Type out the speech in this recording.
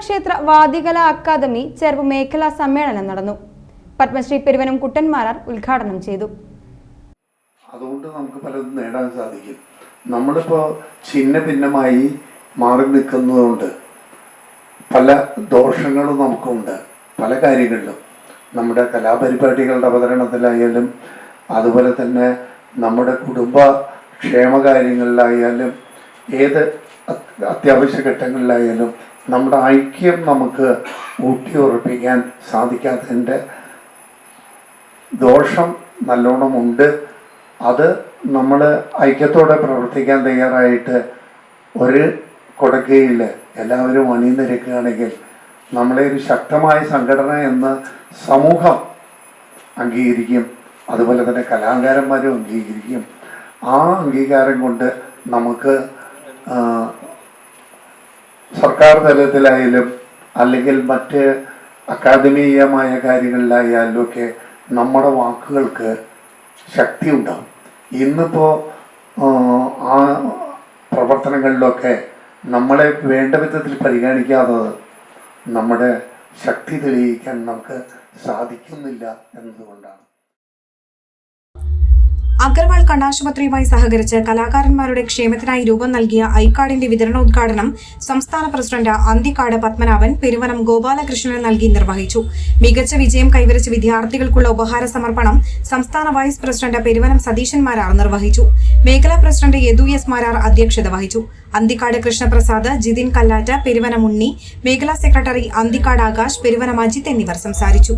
ക്ഷേത്ര വാദികല അക്കാദമി ചെറുപ്പ് മേഖലാ സമ്മേളനം നടന്നു. പത്മശ്രീ പെരുവനം കുട്ടന്മാരാർ ഉദ്ഘാടനം ചെയ്തു. അതുകൊണ്ട് നമുക്ക് പലതും നേടാൻ സാധിക്കും. നമ്മളിപ്പോ ഛിന്ന ഭിന്നമായി മാറി നിൽക്കുന്നതുകൊണ്ട് പല ദോഷങ്ങളും നമുക്കുണ്ട്. പല കാര്യങ്ങളിലും. നമ്മുടെ കലാപരിപാടികളുടെ അവതരണത്തിലായാലും അതുപോലെ തന്നെ നമ്മുടെ കുടുംബ ക്ഷേമകാര്യങ്ങളിലായാലും ഏത് അത്യാവശ്യ ഘട്ടങ്ങളിലായാലും നമ്മുടെ ഐക്യം നമുക്ക് ഊട്ടിയുറപ്പിക്കാൻ സാധിക്കാത്തതിന്റെ ദോഷം നല്ലോണം ഉണ്ട് അത് നമ്മൾ ഐക്യത്തോടെ പ്രവർത്തിക്കാൻ തയ്യാറായിട്ട് ഒരു കൊടക്കയിൽ എല്ലാവരും അണിനിരക്കുകയാണെങ്കിൽ നമ്മളെ ഒരു ശക്തമായ സംഘടന എന്ന് സമൂഹം അംഗീകരിക്കും. അതുപോലെ തന്നെ കലാകാരന്മാരും അംഗീകരിക്കും. ആ അംഗീകാരം കൊണ്ട് നമുക്ക് സർക്കാർ തലത്തിലായാലും അല്ലെങ്കിൽ മറ്റ് അക്കാദമീയമായ കാര്യങ്ങളിലായാലും ഒക്കെ നമ്മുടെ വാക്കുകൾക്ക് ശക്തി ഉണ്ടാവും ഇന്നിപ്പോൾ ആ പ്രവർത്തനങ്ങളിലൊക്കെ നമ്മളെ വേണ്ട വിധത്തിൽ പരിഗണിക്കാത്തത് നമ്മുടെ ശക്തി തെളിയിക്കാൻ നമുക്ക് സാധിക്കുന്നില്ല എന്നതുകൊണ്ടാണ്. അഗർവാൾ കണ്ണാശുപത്രിയുമായി സഹകരിച്ച് കലാകാരന്മാരുടെ ക്ഷേമത്തിനായി രൂപം നൽകിയ ഐക്കാർഡിന്റെ വിതരണോദ്ഘാടനം സംസ്ഥാന പ്രസിഡന്റ് അന്തിക്കാട് പത്മനാഭൻ പെരുവനം ഗോപാലകൃഷ്ണന് നൽകി നിർവഹിച്ചു. മികച്ച വിജയം കൈവരിച്ച വിദ്യാർത്ഥികൾക്കുള്ള ഉപഹാര സമർപ്പണം സംസ്ഥാന വൈസ് പ്രസിഡന്റ് പെരുവനം സതീശൻ മാരാർ നിർവഹിച്ചു. മേഖലാ പ്രസിഡന്റ് യദു എസ് മാരാർ അധ്യക്ഷത വഹിച്ചു. അന്തിക്കാട് കൃഷ്ണപ്രസാദ് ജിതിൻ കല്ലാറ്റ പെരുവനം ഉണ്ണി മേഖലാ സെക്രട്ടറി അന്തിക്കാട് ആകാശ് പെരുവനം അജിത് എന്നിവർ സംസാരിച്ചു.